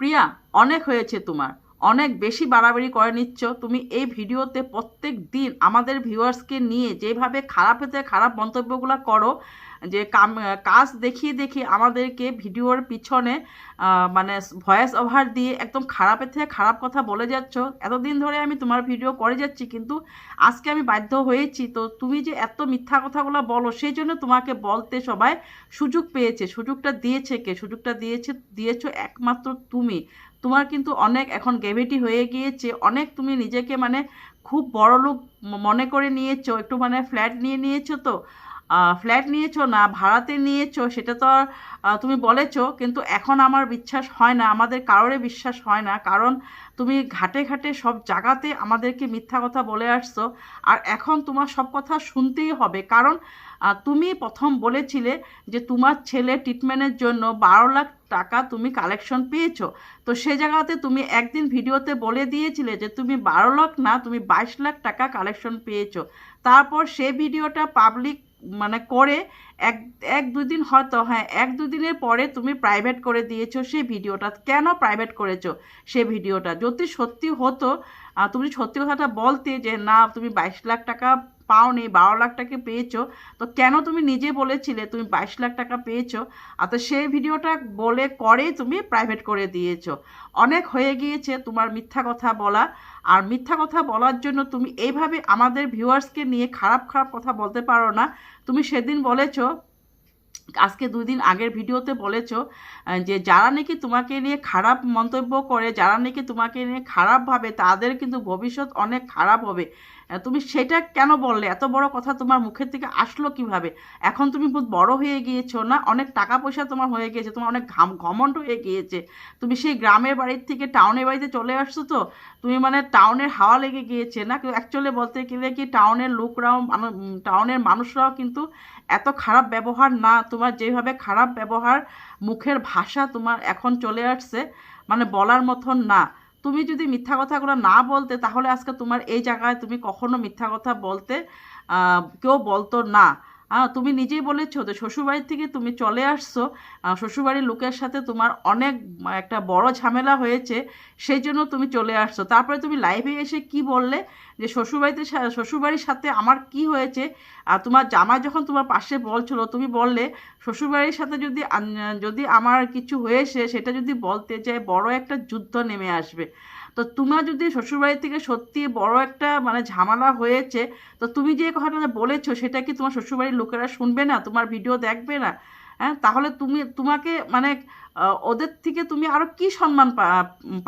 প্রিয়া অনেক হয়েছে তোমার। অনেক বেশি বাড়াবাড়ি করে নিচ্ছ। তুমি এই ভিডিওতে প্রত্যেক দিন আমাদের ভিউয়ার্সকে নিয়ে যেভাবে খারাপ হতে খারাপ মন্তব্যগুলো করো, যে কাম, কাজ দেখিয়ে দেখিয়ে আমাদেরকে ভিডিওর পিছনে মানে ভয়েস ওভার দিয়ে একদম খারাপের থেকে খারাপ কথা বলে যাচ্ছ। এতদিন ধরে আমি তোমার ভিডিও করে যাচ্ছি, কিন্তু আজকে আমি বাধ্য হয়েছি। তো তুমি যে এত মিথ্যা কথাগুলো বলো, সেই জন্য তোমাকে বলতে সবাই সুযোগ পেয়েছে, সুযোগটা দিয়েছে কে? সুযোগটা দিয়েছে, দিয়েছ একমাত্র তুমি। তোমার কিন্তু অনেক এখন গ্যাভিটি হয়ে গিয়েছে, অনেক তুমি নিজেকে মানে খুব বড় লোক মনে করে নিয়েছো, একটু মানে ফ্ল্যাট নিয়ে নিয়েছো তো। ফ্ল্যাট নিয়েছো না, ভাড়াতে নিয়েছো, সেটা তো আর তুমি বলেছ, কিন্তু এখন আমার বিশ্বাস হয় না, আমাদের কারোরে বিশ্বাস হয় না, কারণ তুমি ঘাটে ঘাটে সব জায়গাতে আমাদেরকে মিথ্যা কথা বলে আসছো, আর এখন তোমার সব কথা শুনতেই হবে। কারণ তুমি প্রথম বলেছিলে যে তোমার ছেলে ট্রিটমেন্টের জন্য বারো লাখ টাকা তুমি কালেকশন পেয়েছ। তো সে জায়গাতে তুমি একদিন ভিডিওতে বলে দিয়েছিলে যে তুমি বারো লাখ না, তুমি বাইশ লাখ টাকা কালেকশন পেয়েছ। তারপর সে ভিডিওটা পাবলিক মানে করে এক এক দুই দিন হয়তো হ্যাঁ এক দুই দিনের পরে তুমি প্রাইভেট করে দিয়েছ সেই ভিডিওটা কেন প্রাইভেট করেছ সে ভিডিওটা যদি সত্যি হতো তুমি সত্যি কথাটা বলতে যে, না, তুমি বাইশ লাখ টাকা পাওনি, বারো লাখ টাকা পেয়েছ, তো কেন তুমি নিজে বলেছিলে তুমি বাইশ লাখ টাকা পেয়েছ? আর তো সেই ভিডিওটা বলে করেই তুমি প্রাইভেট করে দিয়েছ। অনেক হয়ে গিয়েছে তোমার মিথ্যা কথা বলা। আর মিথ্যা কথা বলার জন্য তুমি এইভাবে আমাদের ভিউয়ার্সকে নিয়ে খারাপ খারাপ কথা বলতে পারো না। তুমি সেদিন বলেছ আজকে দুই দিন আগের ভিডিওতে বলেছ যে যারা নাকি তোমাকে নিয়ে খারাপ মন্তব্য করে, যারা নাকি তোমাকে নিয়ে খারাপ ভাবে, তাদের কিন্তু ভবিষ্যৎ অনেক খারাপ হবে। তুমি সেটা কেন বললে? এত বড় কথা তোমার মুখের থেকে আসলো কীভাবে? এখন তুমি বহুত বড় হয়ে গিয়েছো না? অনেক টাকা পয়সা তোমার হয়ে গিয়েছে, তোমার অনেক ঘাম, ঘমণ্ড হয়ে গিয়েছে। তুমি সেই গ্রামের বাড়ির থেকে টাউনের বাড়িতে চলে আসছো তো? তুমি মানে টাউনের হাওয়া লেগে গিয়েছে না? অ্যাকচুয়ালি বলতে গেলে কি টাউনের লোকরাও, মানু- টাউনের মানুষরাও কিন্তু এত খারাপ ব্যবহার না, তোমার যেভাবে খারাপ ব্যবহার, মুখের ভাষা তোমার এখন চলে আসছে মানে বলার মতন না। তুমি যদি মিথ্যা কথাগুলো না বলতে, তাহলে আজকে তোমার এই জায়গায় তুমি কখনো মিথ্যা কথা বলতে কেউ বলতো না। তুমি নিজেই বলেছ যে শ্বশুরবাড়ির থেকে তুমি চলে আসছো। শ্বশুরবাড়ির লোকের সাথে তোমার অনেক একটা বড় ঝামেলা হয়েছে, সেই জন্য তুমি চলে আসছো। তারপরে তুমি লাইভে এসে কি বললে? যে শ্বশুরবাড়িতে শ্বশুরবাড়ির সাথে আমার কি হয়েছে? আর তোমার জামা যখন তোমার পাশে বলছিল, তুমি বললে, শ্বশুরবাড়ির সাথে যদি যদি আমার কিছু হয়েছে, সেটা যদি বলতে যায় বড় একটা যুদ্ধ নেমে আসবে। তো তোমার যদি শ্বশুরবাড়ি থেকে সত্যি বড় একটা মানে ঝামেলা হয়েছে, তো তুমি যে কথাটা বলেছ, সেটা কি তোমার শ্বশুরবাড়ির লোকেরা শুনবে না? তোমার ভিডিও দেখবে না? হ্যাঁ? তাহলে তুমি, তোমাকে মানে ওদের থেকে তুমি আরও কি সম্মান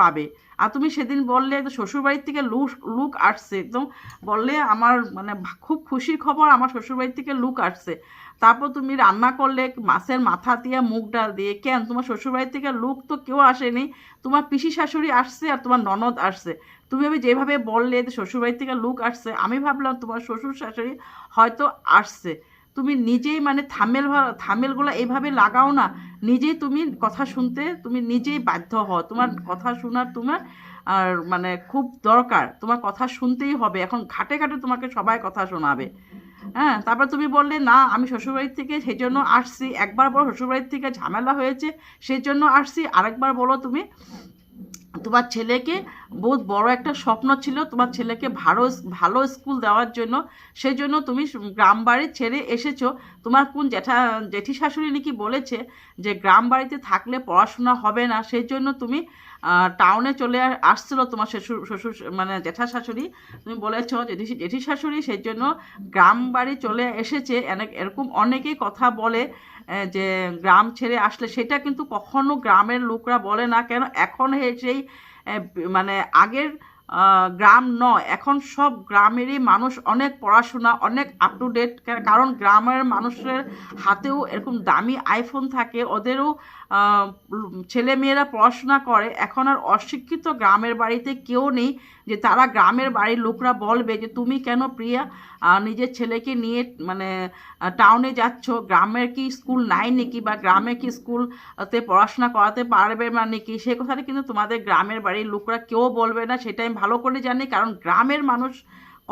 পাবে? আর তুমি সেদিন বললে যে শ্বশুরবাড়ির থেকে লুক লুক আসছে। একদম বললে আমার মানে খুব খুশির খবর, আমার শ্বশুরবাড়ির থেকে লুক আসছে। তারপর তুমি রান্না করলে, মাছের মাথা দিয়ে, মুগ ডাল দিয়ে, কেন? তোমার শ্বশুরবাড়ির থেকে লুক তো কেউ আসেনি। তোমার পিসি শাশুড়ি আসছে আর তোমার ননদ আসছে। তুমি আমি যেভাবে বললে শ্বশুরবাড়ির থেকে লুক আসছে, আমি ভাবলাম তোমার শ্বশুর শাশুড়ি হয়তো আসছে। তুমি নিজেই মানে থামেল থামেলগুলো এইভাবে লাগাও না। নিজেই তুমি কথা শুনতে তুমি নিজেই বাধ্য হও। তোমার কথা শোনার তোমার আর মানে খুব দরকার। তোমার কথা শুনতেই হবে। এখন ঘাটে ঘাটে তোমাকে সবাই কথা শোনাবে। হ্যাঁ তারপর তুমি বললে না আমি শ্বশুরবাড়ির থেকে সেই জন্য আসছি। একবার বলো শ্বশুরবাড়ির থেকে ঝামেলা হয়েছে সেই জন্য আসছি। আরেকবার বলো তুমি তোমার ছেলেকে বহুত বড় একটা স্বপ্ন ছিল, তোমার ছেলেকে ভালো ভালো স্কুল দেওয়ার জন্য। সেই জন্য তুমি গ্রাম বাড়ি ছেড়ে এসেছ। তোমার কোন জ্যাঠা জেঠি শাশুড়ি নাকি বলেছে যে গ্রাম বাড়িতে থাকলে পড়াশোনা হবে না। সেই জন্য তুমি টাউনে চলে আসছিল তোমার শ্বশুর শ্বশুর মানে জ্যাঠা শাশুড়ি তুমি বলেছ জেঠি জেঠি শাশুড়ি সেই জন্য গ্রাম বাড়ি চলে এসেছে। এরকম অনেকেই কথা বলে। যে গ্রাম ছেড়ে আসলে সেটা কিন্তু কখনো গ্রামের লোকরা বলে না। কেন? এখন সেই মানে আগের গ্রাম নয়। এখন সব গ্রামেরই মানুষ অনেক পড়াশোনা, অনেক আপ টু ডেট কারণ গ্রামের মানুষের হাতেও এরকম দামি আইফোন থাকে। ওদেরও ছেলে মেয়েরা পড়াশোনা করে, এখন আর অশিক্ষিত গ্রামের বাড়িতে কেউ নেই, যে তারা গ্রামের বাড়ির লোকরা বলবে যে, তুমি কেন প্রিয়া নিজের ছেলেকে নিয়ে মানে টাউনে যাচ্ছ? গ্রামের কি স্কুল নাই নাকি? বা গ্রামে কি স্কুলতে পড়াশোনা করাতে পারবে না নাকি? সে কথাটা কিন্তু তোমাদের গ্রামের বাড়ির লোকরা কেউ বলবে না, সেটা আমি ভালো করে জানি, কারণ গ্রামের মানুষ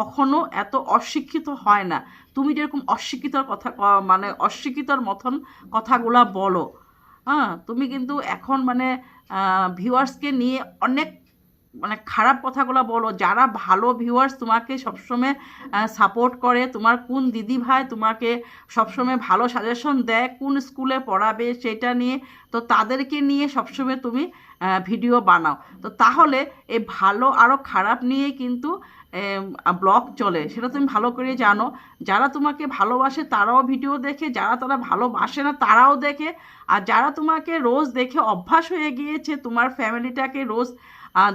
কখনো এত অশিক্ষিত হয় না। তুমি যেরকম অশিক্ষিতর কথা মানে অশিক্ষিতর মতন কথাগুলা বলো হ্যাঁ তুমি কিন্তু এখন মানে ভিউয়ার্সকে নিয়ে অনেক মানে খারাপ কথাগুলো বলো। যারা ভালো ভিউয়ার্স তোমাকে সবসময় সাপোর্ট করে, তোমার কোন দিদি ভাই তোমাকে সবসময় ভালো সাজেশন দেয়, কোন স্কুলে পড়াবে সেটা নিয়ে, তো তাদেরকে নিয়ে সবসময় তুমি ভিডিও বানাও। তো তাহলে এই ভালো আরও খারাপ নিয়ে কিন্তু ব্লগ চলে। সেটা তুমি ভালো করে জানো। যারা তোমাকে ভালোবাসে তারাও ভিডিও দেখে, যারা তারা ভালোবাসে না তারাও দেখে। আর যারা তোমাকে রোজ দেখে অভ্যাস হয়ে গিয়েছে, তোমার ফ্যামিলিটাকে রোজ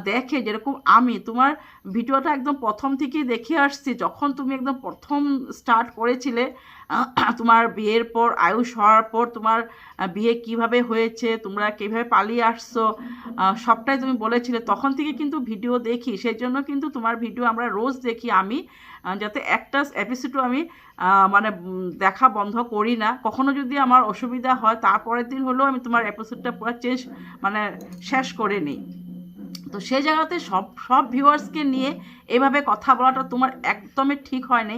দেখে যেরকম আমি তোমার ভিডিওটা একদম প্রথম থেকেই দেখে আসছি, যখন তুমি একদম প্রথম স্টার্ট করেছিলে তোমার বিয়ের পর, আয়ুষ হওয়ার পর তোমার বিয়ে কীভাবে হয়েছে, তোমরা কীভাবে পালিয়ে আসছো সবটাই তুমি বলেছিলে। তখন থেকে কিন্তু ভিডিও দেখি সেই জন্য কিন্তু তোমার ভিডিও আমরা রোজ দেখি আমি যাতে একটা এপিসোডও আমি মানে দেখা বন্ধ করি না। কখনো যদি আমার অসুবিধা হয়, তারপরের দিন হলেও আমি তোমার এপিসোডটা পুরো চেঞ্জ মানে শেষ করে নিই। তো সেই জায়গাতে সব সব ভিউয়ার্সকে নিয়ে এভাবে কথা বলাটা তোমার একদমই ঠিক হয়নি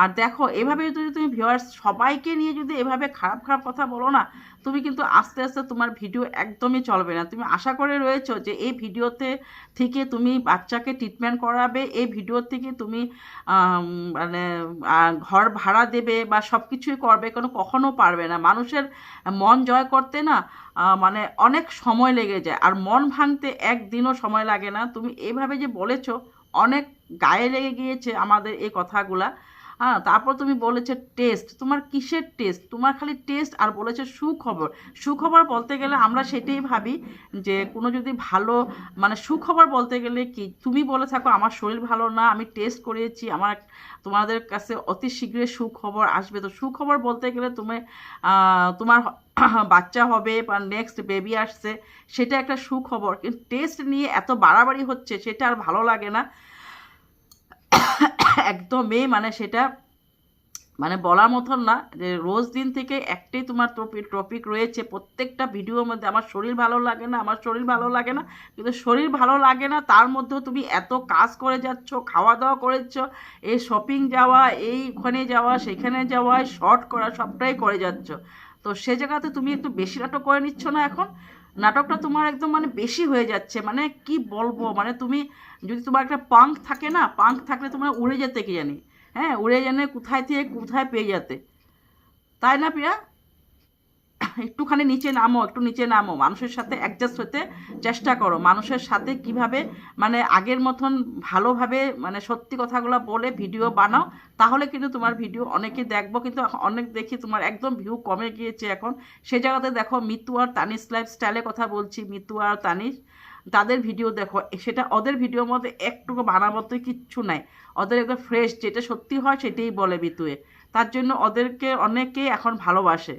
আর দেখো, এভাবে যদি তুমি ভিউয়ার্স সবাইকে নিয়ে যদি এভাবে খারাপ খারাপ কথা বলো না, তুমি কিন্তু আস্তে আস্তে তোমার ভিডিও একদমই চলবে না। তুমি আশা করে রয়েছো যে এই ভিডিওতে থেকে তুমি বাচ্চাকে ট্রিটমেন্ট করাবে, এই ভিডিও থেকে তুমি মানে ঘর ভাড়া দেবে বা সব কিছুই করবে, কোনো কখনো পারবে না। মানুষের মন জয় করতে না মানে অনেক সময় লেগে যায়। আর মন ভাঙতে একদিনও সময় লাগে না। তুমি এভাবে যে বলেছ, অনেক গায়ে লেগে গিয়েছে আমাদের এই কথাগুলা। হ্যাঁ তারপর তুমি বলেছে টেস্ট তোমার কিসের টেস্ট তোমার খালি টেস্ট আর বলেছে সুখবর। সুখবর বলতে গেলে আমরা সেটাই ভাবি যে কোনো যদি ভালো মানে সুখবর বলতে গেলে কি? তুমি বলে থাকো, আমার শরীর ভালো না, আমি টেস্ট করিয়েছি, আমার, তোমাদের কাছে অতি শীঘ্রই সুখবর আসবে। তো সুখবর বলতে গেলে তুমি তোমার বাচ্চা হবে বা নেক্সট বেবি আসছে, সেটা একটা সুখবর। কিন্তু টেস্ট নিয়ে এত বাড়াবাড়ি হচ্ছে, সেটা আর ভালো লাগে না। একদমই মানে সেটা মানে বলার মতন না যে রোজ দিন থেকে একটাই তোমার টপিক টপিক রয়েছে। প্রত্যেকটা ভিডিওর মধ্যে আমার শরীর ভালো লাগে না, আমার শরীর ভালো লাগে না। কিন্তু শরীর ভালো লাগে না, তার মধ্যেও তুমি এত কাজ করে যাচ্ছ, খাওয়া দাওয়া করেছ, এই শপিং যাওয়া এই ওখানে যাওয়া, সেখানে যাওয়া শর্ট করা, সবটাই করে যাচ্ছ। তো সে জায়গাতে তুমি একটু বেশি নাটক করে নিচ্ছ না এখন? নাটকটা তোমার একদম মানে বেশি হয়ে যাচ্ছে মানে কি বলব? মানে তুমি যদি তোমার একটা পাঙ্ক থাকে না পাঙ্ক থাকলে তোমার উড়ে যেতে কি জানি? হ্যাঁ উড়ে জানে কোথায় থেকে কোথায় পেয়ে যেতে। তাই না, প্রিয়া? একটুখানি নিচে নামো, একটু নিচে নামো। মানুষের সাথে অ্যাডজাস্ট হতে চেষ্টা করো। মানুষের সাথে কীভাবে মানে আগের মতন ভালোভাবে মানে সত্যি কথাগুলো বলে ভিডিও বানাও, তাহলে কিন্তু তোমার ভিডিও অনেকে দেখব, কিন্তু অনেক দেখি তোমার একদম ভিউ কমে গিয়েছে এখন। সে জায়গাতে দেখো, মিতু আর তানিস লাইফ স্টাইলে কথা বলছি, মিতু আর তানিস তাদের ভিডিও দেখো সেটা ওদের ভিডিওর মধ্যে একটুকু বানাবতে কিচ্ছু নাই। ওদের একদম ফ্রেশ যেটা সত্যি হয় সেটাই বলে মিতুয়ে। তার জন্য ওদেরকে অনেকেই এখন ভালোবাসে।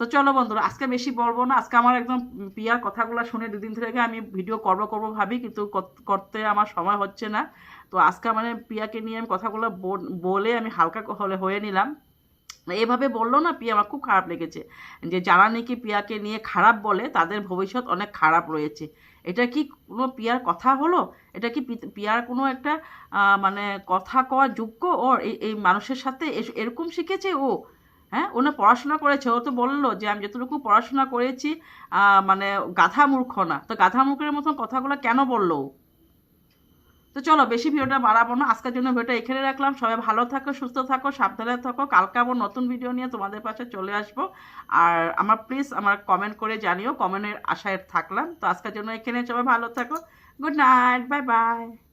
তো চলো বন্ধুরা, আজকে বেশি বলব না। আজকে আমার একদম পিয়ার কথাগুলো শুনে দুদিন থেকে আমি ভিডিও করব করব ভাবি, কিন্তু করতে আমার সময় হচ্ছে না। তো আজকে মানে পিয়াকে নিয়ে আমি কথাগুলো বলে আমি হালকা হলে হয়ে নিলাম। এভাবে বলল না পিয়া, আমার খুব খারাপ লেগেছে। যে যারা নাকি পিয়াকে নিয়ে খারাপ বলে, তাদের ভবিষ্যৎ অনেক খারাপ রয়েছে। এটা কি কোনো পিয়ার কথা হলো? এটা কি পিয়ার কোনো একটা মানে কথা কওয়ার যোগ্য? ওর এই মানুষের সাথে এরকম শিখেছে ও? হ্যাঁ? ওনা পড়াশোনা করেছে। ও তো বলল যে, আমি যতটুকু পড়াশোনা করেছি মানে গাধা মূর্খ না। তো গাধা মূর্খের মতন কথাগুলো কেন বলল তো চলো, বেশি ভিডিওটা বাড়াবো না। আজকের জন্য ভিডিওটা এখানে রাখলাম। সবাই ভালো থাকো, সুস্থ থাকো, সাবধানে থাকো। কালকে আবার নতুন ভিডিও নিয়ে তোমাদের পাশে চলে আসব। আর আমার প্লিজ আমার কমেন্ট করে জানিও। কমেন্টের আশায় থাকলাম। তো আজকের জন্য এখানে সবাই ভালো থাকো। Good night bye bye